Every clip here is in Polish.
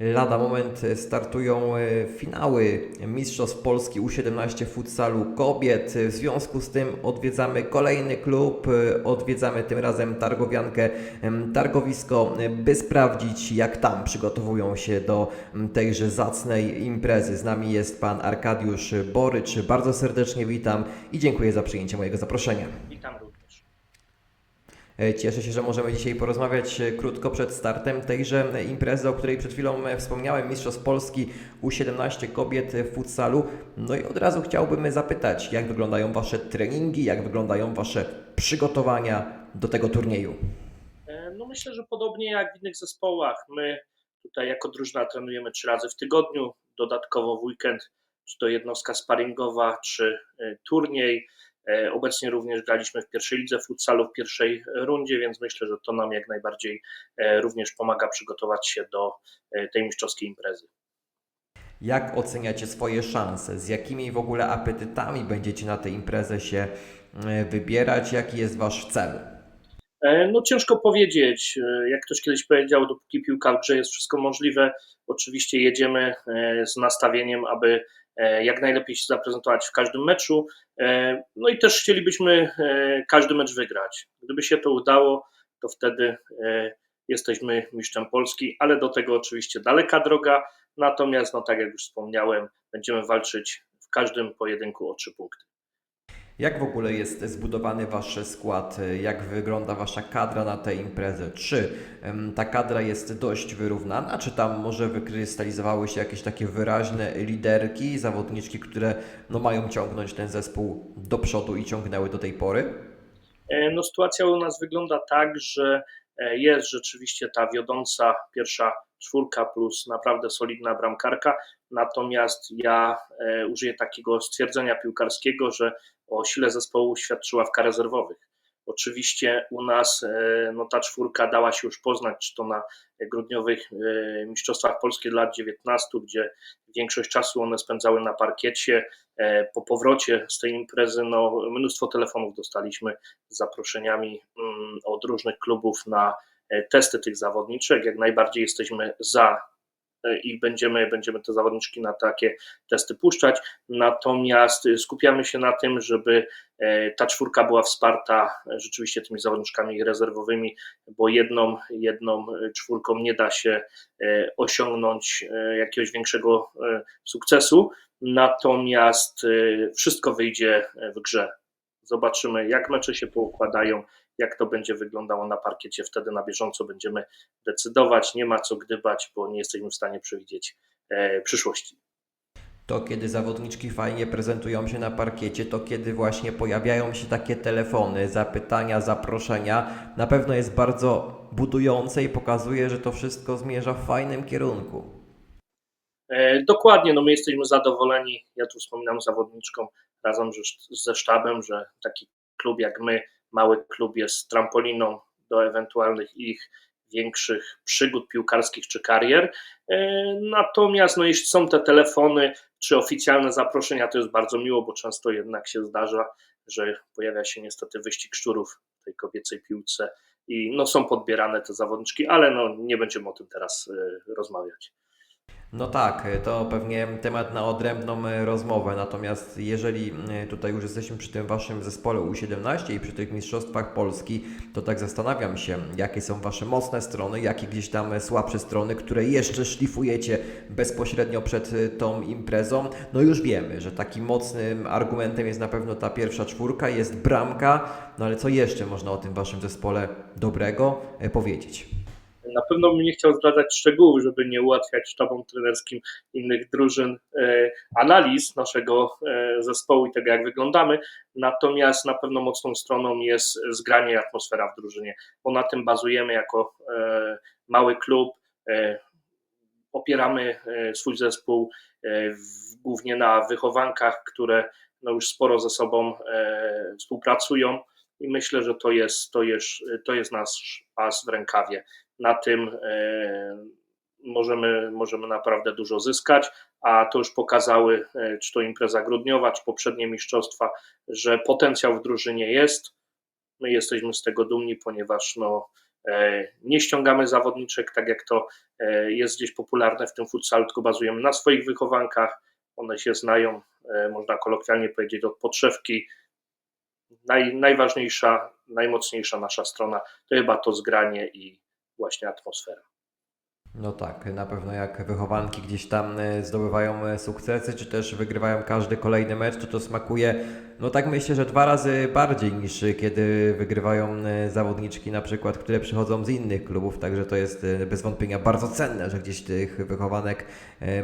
Lada moment startują e, finały Mistrzostw Polski U17 futsalu kobiet. W związku z tym odwiedzamy kolejny klub, e, odwiedzamy tym razem targowiankę Targowisko, e, by sprawdzić jak tam przygotowują się do tejże zacnej imprezy. Z nami jest pan Arkadiusz Borycz. Bardzo serdecznie witam i dziękuję za przyjęcie mojego zaproszenia. Witam. E, Cieszę się, że możemy dzisiaj porozmawiać e, krótko przed startem tejże e, imprezy, o której przed chwilą e, wspomniałem, Mistrzostw Polski U17 kobiet w futsalu. No i od razu chciałbym zapytać, jak wyglądają Wasze treningi, jak wyglądają Wasze przygotowania do tego turnieju? E, No myślę, że podobnie jak w innych zespołach, my tutaj jako drużyna trenujemy trzy razy w tygodniu, dodatkowo w weekend, czy to jednostka sparingowa, czy e, turniej. E, Obecnie również graliśmy w pierwszej lidze futsalu w pierwszej rundzie, więc myślę, że to nam jak najbardziej e, również pomaga przygotować się do e, tej mistrzowskiej imprezy. Jak oceniacie swoje szanse? Z jakimi w ogóle apetytami będziecie na tę imprezę się wybierać? Jaki jest Wasz cel? E, No ciężko powiedzieć. E, Jak ktoś kiedyś powiedział, dopóki piłka w grze jest wszystko możliwe, oczywiście jedziemy e, z nastawieniem, aby jak najlepiej się zaprezentować w każdym meczu. No i też chcielibyśmy każdy mecz wygrać. Gdyby się to udało, to wtedy jesteśmy mistrzem Polski, ale do tego oczywiście daleka droga. Natomiast, no tak jak już wspomniałem, będziemy walczyć w każdym pojedynku o trzy punkty. Jak w ogóle jest zbudowany Wasz skład? Jak wygląda Wasza kadra na tę imprezę? Czy ta kadra jest dość wyrównana? Czy tam może wykrystalizowały się jakieś takie wyraźne liderki, zawodniczki, które no, mają ciągnąć ten zespół do przodu i ciągnęły do tej pory? E, No, sytuacja u nas wygląda tak, że e, jest rzeczywiście ta wiodąca pierwsza czwórka plus naprawdę solidna bramkarka. Natomiast ja e, użyję takiego stwierdzenia piłkarskiego, że o sile zespołu świadczyła w rezerwowych. Oczywiście u nas e, no, ta czwórka dała się już poznać, czy to na grudniowych e, Mistrzostwach Polskich lat 19, gdzie większość czasu one spędzały na parkiecie. Po powrocie z tej imprezy no, mnóstwo telefonów dostaliśmy z zaproszeniami mm, od różnych klubów na testy tych zawodniczek. Jak najbardziej jesteśmy za e, i będziemy, będziemy te zawodniczki na takie testy puszczać. Natomiast y, skupiamy się na tym, żeby e, ta czwórka była wsparta e, rzeczywiście tymi zawodniczkami rezerwowymi, bo jedną, jedną e, czwórką nie da się e, osiągnąć e, jakiegoś większego e, sukcesu. Natomiast e, wszystko wyjdzie w grze. Zobaczymy, jak mecze się poukładają, jak to będzie wyglądało na parkiecie. Wtedy na bieżąco będziemy decydować. Nie ma co gdybać, bo nie jesteśmy w stanie przewidzieć e, przyszłości. To kiedy zawodniczki fajnie prezentują się na parkiecie, to kiedy właśnie pojawiają się takie telefony, zapytania, zaproszenia, na pewno jest bardzo budujące i pokazuje, że to wszystko zmierza w fajnym kierunku. E, Dokładnie, no my jesteśmy zadowoleni. Ja tu wspominam zawodniczkom razem ze- ze sztabem, że taki klub jak my, mały klub jest trampoliną do ewentualnych ich większych przygód piłkarskich czy karier. E, Natomiast no, jeśli są te telefony czy oficjalne zaproszenia, to jest bardzo miło, bo często jednak się zdarza, że pojawia się niestety wyścig szczurów w tej kobiecej piłce i no, są podbierane te zawodniczki, ale no, nie będziemy o tym teraz e, rozmawiać. No tak, to pewnie temat na odrębną rozmowę. Natomiast jeżeli e, tutaj już jesteśmy przy tym waszym zespole U17 i przy tych mistrzostwach Polski, to tak zastanawiam się, jakie są wasze mocne strony, jakie gdzieś tam słabsze strony, które jeszcze szlifujecie bezpośrednio przed e, tą imprezą. No już wiemy, że takim mocnym argumentem jest na pewno ta pierwsza czwórka, jest bramka. No ale co jeszcze można o tym waszym zespole dobrego e, powiedzieć? Na pewno bym nie chciał zdradzać szczegółów, żeby nie ułatwiać sztabom trenerskim innych drużyn e, analiz naszego e, zespołu i tego, jak wyglądamy. Natomiast na pewno mocną stroną jest zgranie i atmosfera w drużynie, bo na tym bazujemy jako e, mały klub. Opieramy swój zespół głównie na wychowankach, które no już sporo ze sobą współpracują i myślę, że to jest, to jest, to jest nasz as w rękawie na tym e, możemy, możemy naprawdę dużo zyskać, a to już pokazały, e, czy to impreza grudniowa, czy poprzednie mistrzostwa, że potencjał w drużynie jest. My jesteśmy z tego dumni, ponieważ no, E, Nie ściągamy zawodniczek, tak jak to jest gdzieś popularne w tym futsalu, tylko bazujemy na swoich wychowankach. One się znają, można kolokwialnie powiedzieć, od podszewki. Naj, najważniejsza, najmocniejsza nasza strona to chyba to zgranie i właśnie atmosfera. No tak, na pewno jak wychowanki gdzieś tam e, zdobywają e, sukcesy, czy też wygrywają każdy kolejny mecz, to to smakuje, no tak myślę, że dwa razy bardziej niż kiedy wygrywają e, zawodniczki na przykład, które przychodzą z innych klubów, także to jest bez wątpienia bardzo cenne, że gdzieś tych wychowanek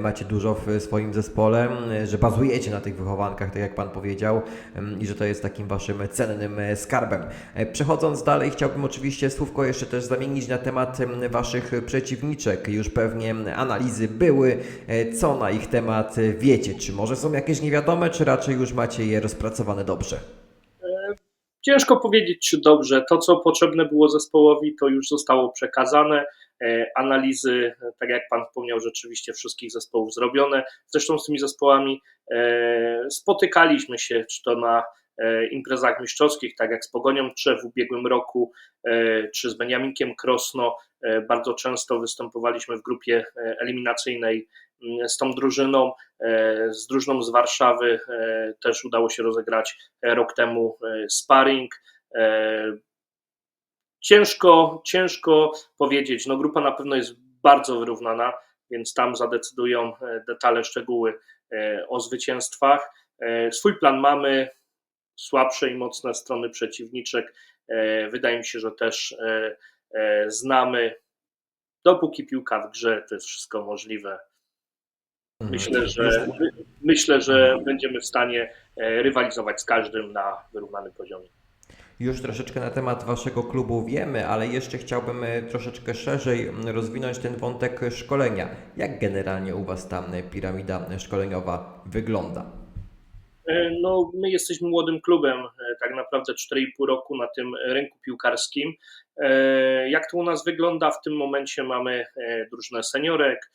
macie dużo w swoim zespole, że bazujecie na tych wychowankach, tak jak Pan powiedział i że to jest takim Waszym cennym skarbem. Przechodząc dalej, chciałbym oczywiście słówko jeszcze też zamienić na temat em, Waszych przeciwniczek. Już pewnie analizy były. E, Co na ich temat e, wiecie? Czy może są jakieś niewiadome, czy raczej już macie je rozpracowane dobrze? Ciężko powiedzieć, czy dobrze. To, co potrzebne było zespołowi, to już zostało przekazane. E, Analizy, e, tak jak Pan wspomniał, rzeczywiście wszystkich zespołów zrobione. Zresztą z tymi zespołami e, spotykaliśmy się, czy to na e, imprezach mistrzowskich, tak jak z Pogonią Trzew w ubiegłym roku, e, czy z Beniaminkiem Krosno. E, Bardzo często występowaliśmy w grupie e, eliminacyjnej mm, z tą drużyną, e, z drużyną z Warszawy też udało się rozegrać rok temu sparring. Ciężko, ciężko powiedzieć. No, grupa na pewno jest bardzo wyrównana, więc tam zadecydują detale, szczegóły o zwycięstwach. Swój plan mamy, słabsze i mocne strony przeciwniczek. Wydaje mi się, że też znamy. Dopóki piłka w grze, to jest wszystko możliwe. Myślę, że, my, myślę, że będziemy w stanie e, rywalizować z każdym na wyrównanym poziomie. Już troszeczkę na temat Waszego klubu wiemy, ale jeszcze chciałbym e, troszeczkę szerzej rozwinąć ten wątek szkolenia. Jak generalnie u Was ta e, piramida szkoleniowa wygląda? E, No, my jesteśmy młodym klubem, e, tak naprawdę 4,5 roku na tym rynku piłkarskim. E, Jak to u nas wygląda? W tym momencie mamy drużynę seniorek,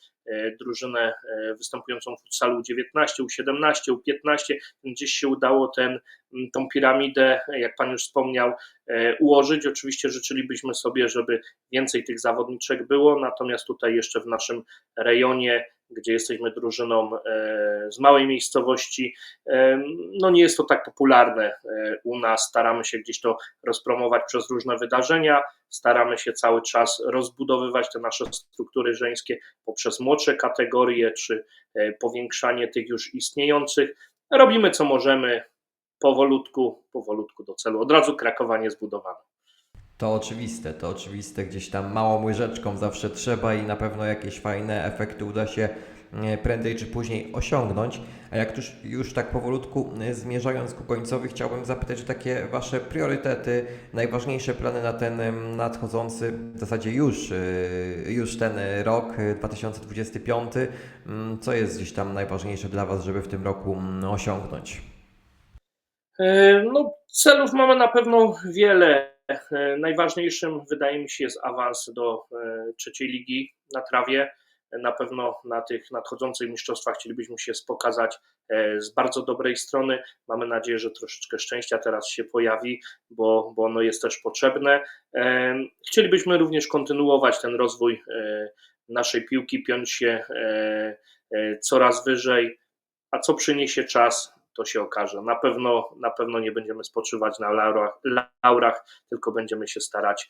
drużynę występującą w futsalu U19, U17, U15. Gdzieś się udało ten, tą piramidę, jak Pan już wspomniał, ułożyć. Oczywiście życzylibyśmy sobie, żeby więcej tych zawodniczek było, natomiast tutaj jeszcze w naszym rejonie, gdzie jesteśmy drużyną e, z małej miejscowości, e, no nie jest to tak popularne e, u nas. Staramy się gdzieś to rozpromować przez różne wydarzenia, staramy się cały czas rozbudowywać te nasze struktury żeńskie poprzez młodsze kategorie czy powiększanie tych już istniejących. Robimy co możemy powolutku, powolutku do celu. Od razu Krakowa nie. To oczywiste, to oczywiste, gdzieś tam małą łyżeczką zawsze trzeba i na pewno jakieś fajne efekty uda się e, prędzej czy później osiągnąć. A jak już, już tak powolutku e, zmierzając ku końcowi, chciałbym zapytać o takie Wasze priorytety, najważniejsze plany na ten em, nadchodzący, w zasadzie już, e, już ten rok e, 2025. Mm, Co jest gdzieś tam najważniejsze dla Was, żeby w tym roku mm, osiągnąć? E, No, celów mamy na pewno wiele. E, Najważniejszym wydaje mi się jest awans do e, trzeciej ligi na trawie. Na pewno na tych nadchodzących mistrzostwach chcielibyśmy się pokazać e, z bardzo dobrej strony. Mamy nadzieję, że troszeczkę szczęścia teraz się pojawi, bo, bo ono jest też potrzebne. Chcielibyśmy również kontynuować ten rozwój naszej piłki, piąć się coraz wyżej. A co przyniesie czas, to się okaże. Na pewno, na pewno nie będziemy spoczywać na laurach, laurach, tylko będziemy się starać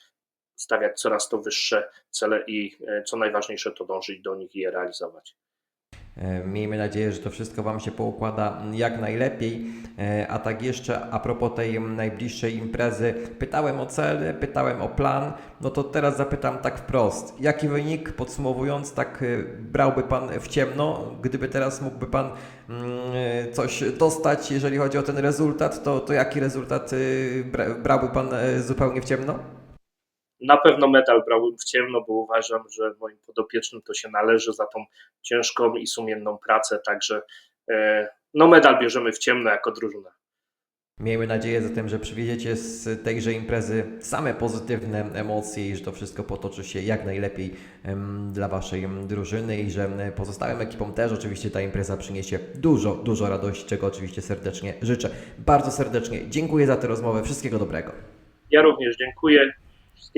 stawiać coraz to wyższe cele i e, co najważniejsze, to dążyć do nich i je realizować. E, Miejmy nadzieję, że to wszystko Wam się poukłada jak najlepiej. E, A tak jeszcze a propos tej najbliższej imprezy, pytałem o cel, pytałem o plan. No to teraz zapytam tak wprost. Jaki wynik, podsumowując, tak e, brałby Pan w ciemno? Gdyby teraz mógłby Pan mm, coś dostać, jeżeli chodzi o ten rezultat, to, to jaki rezultat bra- brałby Pan zupełnie w ciemno? Na pewno medal brałbym w ciemno, bo uważam, że moim podopiecznym to się należy za tą ciężką i sumienną pracę, także e, no medal bierzemy w ciemno jako drużyna. Miejmy nadzieję zatem, że przywieziecie z tejże imprezy same pozytywne emocje i że to wszystko potoczy się jak najlepiej dla Waszej drużyny i że pozostałym ekipom też oczywiście ta impreza przyniesie dużo, dużo radości, czego oczywiście serdecznie życzę. Bardzo serdecznie dziękuję za tę rozmowę. Wszystkiego dobrego. Ja również dziękuję. Wszystkiego